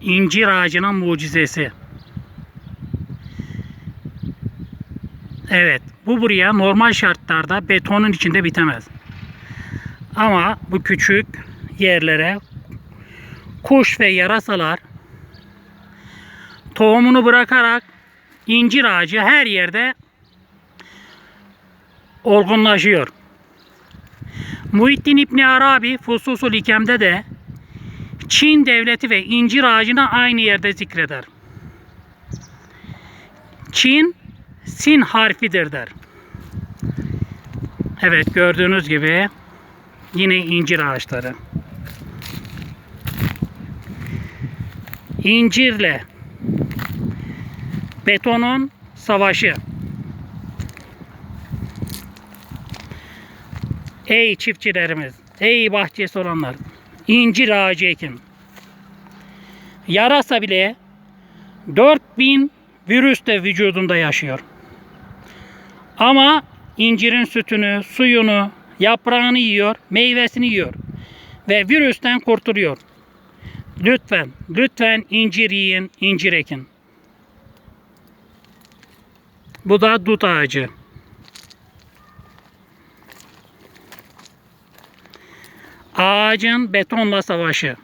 İncir ağacının mucizesi. Evet, bu buraya normal şartlarda betonun içinde bitemez. Ama bu küçük yerlere kuş ve yarasalar tohumunu bırakarak incir ağacı her yerde olgunlaşıyor. Muhittin İbni Arabi Fususul Hikem'de de Çin devleti ve incir ağacını aynı yerde zikreder. Çin Sin harfidir der. Evet gördüğünüz gibi yine incir ağaçları. İncirle betonun savaşı. Ey çiftçilerimiz, ey bahçesi olanlar, incir ağacı ekin. Yarasa bile 4000 virüs de vücudunda yaşıyor. Ama incirin sütünü, suyunu, yaprağını yiyor, meyvesini yiyor ve virüsten kurtuluyor. Lütfen, lütfen incir yiyin, incir ekin. Bu da dut ağacı. Ağacın betonla savaşı.